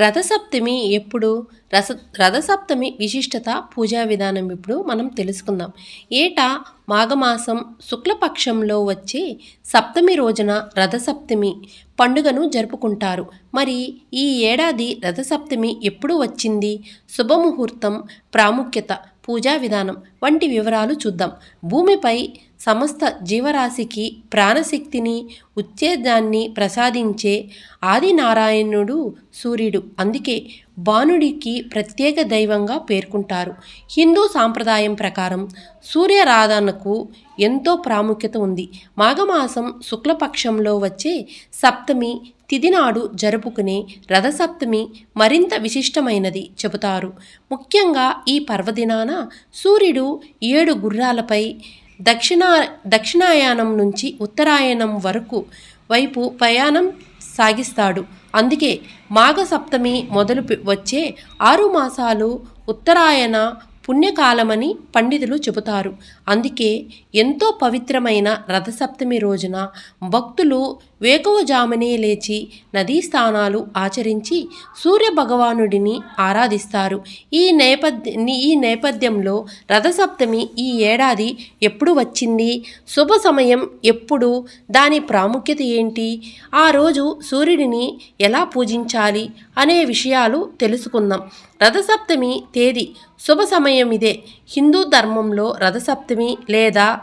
రథసప్తమి ఎప్పుడు? రస రథసప్తమి విశిష్టత పూజా విధానం ఇప్పుడు మనం తెలుసుకుందాం. ఏటా? మాఘమాసం శుక్లపక్షంలో వచ్చే సప్తమి రోజున రథసప్తమి పండుగను జరుపుకుంటారు. మరి ఈ ఏడాది రథసప్తమి ఎప్పుడు వచ్చింది? శుభముహూర్తం ప్రాముఖ్యత పూజా విధానం వంటి వివరాలు చూద్దాం. భూమిపై సమస్త జీవరాశికి ప్రాణశక్తిని ఉత్తేజాన్ని ప్రసాదించే ఆదినారాయణుడు సూర్యుడు. అందుకే బాణుడికి ప్రత్యేక దైవంగా పేర్కొంటారు. హిందూ సాంప్రదాయం ప్రకారం సూర్యారాధనకు ఎంతో ప్రాముఖ్యత ఉంది. మాఘమాసం శుక్లపక్షంలో వచ్చే సప్తమి తిదినాడు జరుపుకునే రథసప్తమి మరింత విశిష్టమైనది చెబుతారు. ముఖ్యంగా ఈ పర్వదినాన సూర్యుడు ఏడు గుర్రాలపై దక్షిణా దక్షిణాయానం నుంచి ఉత్తరాయణం వరకు వైపు ప్రయాణం సాగిస్తాడు. అందుకే మాఘసప్తమి మొదలు వచ్చే ఆరు మాసాలు ఉత్తరాయణ పుణ్యకాలమని పండితులు చెబుతారు. అందుకే ఎంతో పవిత్రమైన రథసప్తమి రోజున భక్తులు వేకువజామునే లేచి నదీ స్నానాలు ఆచరించి సూర్య భగవానుడిని ఆరాధిస్తారు. ఈ నేపథ్య ఈ నేపథ్యంలో రథసప్తమి ఈ ఏడాది ఎప్పుడు వచ్చింది? శుభ సమయం ఎప్పుడు? దాని ప్రాముఖ్యత ఏంటి? ఆ రోజు సూర్యుడిని ఎలా పూజించాలి అనే విషయాలు తెలుసుకుందాం. రథసప్తమి తేదీ శుభ సమయం ఇదే హిందూ ధర్మంలో రథసప్తమి లేదా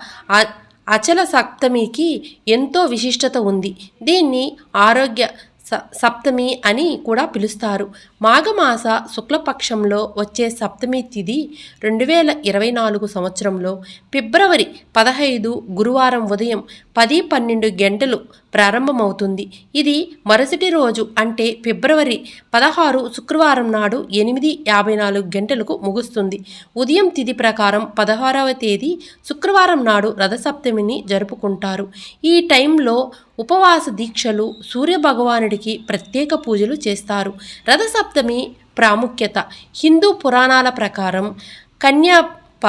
అచల సప్తమికి ఎంతో విశిష్టత ఉంది. దీన్ని ఆరోగ్య స సప్తమి అని కూడా పిలుస్తారు. మాఘమాస శుక్లపక్షంలో వచ్చే సప్తమి తిథి రెండు వేల ఇరవై నాలుగు సంవత్సరంలో ఫిబ్రవరి పదహైదు గురువారం ఉదయం పది పన్నెండు గంటలు ప్రారంభమవుతుంది. ఇది మరుసటి రోజు అంటే ఫిబ్రవరి పదహారు శుక్రవారం నాడు ఎనిమిది యాభై నాలుగు గంటలకు ముగుస్తుంది. ఉదయం తిథి ప్రకారం పదహారవ తేదీ శుక్రవారం నాడు రథసప్తమిని జరుపుకుంటారు. ఈ టైంలో ఉపవాస దీక్షలు సూర్యభగవానుడికి ప్రత్యేక పూజలు చేస్తారు. రథసప్తమి ప్రాముఖ్యత. హిందూ పురాణాల ప్రకారం కన్యాప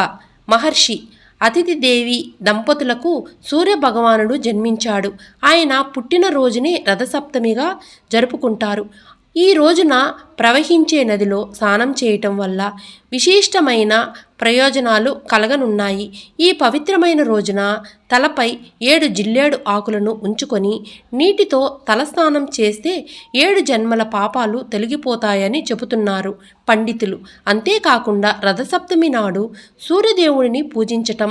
మహర్షి అతిథి దేవి దంపతులకు సూర్య భగవానుడు జన్మించాడు. ఆయన పుట్టినరోజునే రథసప్తమిగా జరుపుకుంటారు. ఈ రోజున ప్రవహించే నదిలో స్నానం చేయటం వల్ల విశిష్టమైన ప్రయోజనాలు కలగనున్నాయి. ఈ పవిత్రమైన రోజున తలపై ఏడు జిల్లేడు ఆకులను ఉంచుకొని నీటితో తలస్నానం చేస్తే ఏడు జన్మల పాపాలు తొలగిపోతాయని చెబుతున్నారు పండితులు. అంతేకాకుండా రథసప్తమి నాడు సూర్యదేవుడిని పూజించటం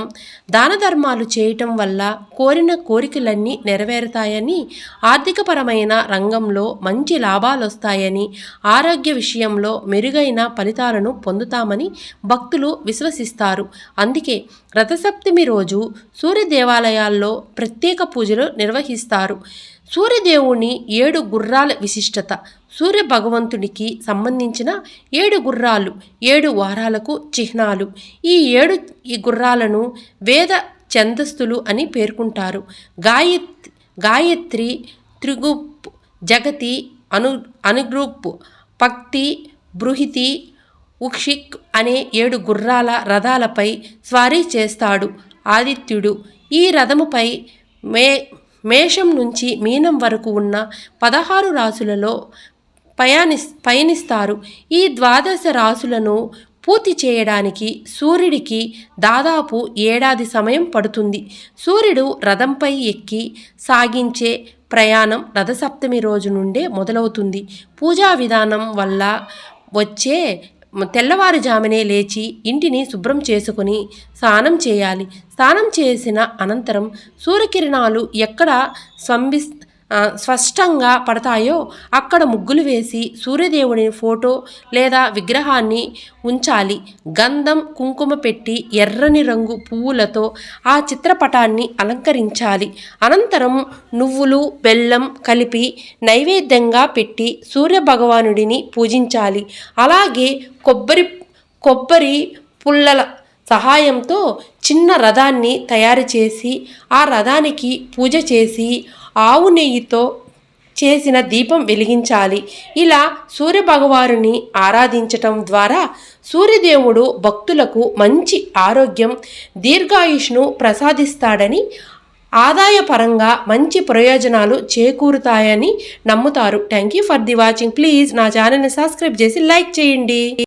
దాన ధర్మాలు చేయటం వల్ల కోరిన కోరికలన్నీ నెరవేరుతాయని ఆర్థికపరమైన రంగంలో మంచి లాభాలు వస్తాయని ఆరోగ్య విషయంలో మెరుగైన ఫలితాలను పొందుతామని భక్తులు విశ్వసిస్తారు. అందుకే రథసప్తమి రోజు సూర్య దేవాలయాల్లో ప్రత్యేక పూజలు నిర్వహిస్తారు. సూర్యదేవుని ఏడు గుర్రాల విశిష్టత సూర్య భగవంతునికి సంబంధించిన ఏడు గుర్రాలు ఏడు వారాలకు చిహ్నాలు. ఈ ఏడు ఈ గుర్రాలను వేద ఛందస్సులు అని పేర్కొంటారు. గాయత్ గాయత్రి త్రిగుప్ జగతి అను అనుగ్రూప్ పక్తి బృహితి ఉక్షిక్ అనే ఏడు గుర్రాల రథాలపై స్వారీ చేస్తాడు ఆదిత్యుడు. ఈ రథముపై మే మేషం నుంచి మీనం వరకు ఉన్న పదహారు రాసులలో పయాని పయనిస్తారు. ఈ ద్వాదశ రాసులను పూర్తి చేయడానికి సూర్యుడికి దాదాపు ఏడాది సమయం పడుతుంది. సూర్యుడు రథంపై ఎక్కి సాగించే ప్రయాణం రథసప్తమి రోజు నుండే మొదలవుతుంది. పూజా విధానం వల్ల వచ్చే తెల్లవారుజామునే లేచి ఇంటిని శుభ్రం చేసుకొని స్నానం చేయాలి. స్నానం చేసిన అనంతరం సూర్యకిరణాలు ఎక్కడ స్వంబి స్పష్టంగా పడతాయో అక్కడ ముగ్గులు వేసి సూర్యదేవుని ఫోటో లేదా విగ్రహాన్ని ఉంచాలి. గంధం కుంకుమ పెట్టి ఎర్రని రంగు పువ్వులతో ఆ చిత్రపటాన్ని అలంకరించాలి. అనంతరం నువ్వులు బెల్లం కలిపి నైవేద్యంగా పెట్టి సూర్య భగవానుడిని పూజించాలి. అలాగే కొబ్బరి కొబ్బరి పుల్లల సహాయంతో చిన్న రథాన్ని తయారు చేసి ఆ రథానికి పూజ చేసి ఆవు నెయ్యితో చేసిన దీపం వెలిగించాలి. ఇలా సూర్యభగవారుని ఆరాధించటం ద్వారా సూర్యదేవుడు భక్తులకు మంచి ఆరోగ్యం దీర్ఘాయుష్ను ప్రసాదిస్తాడని ఆదాయపరంగా మంచి ప్రయోజనాలు చేకూరుతాయని నమ్ముతారు. Thank you for the watching please నా ఛానల్ని సబ్స్క్రైబ్ చేసి లైక్ చేయండి.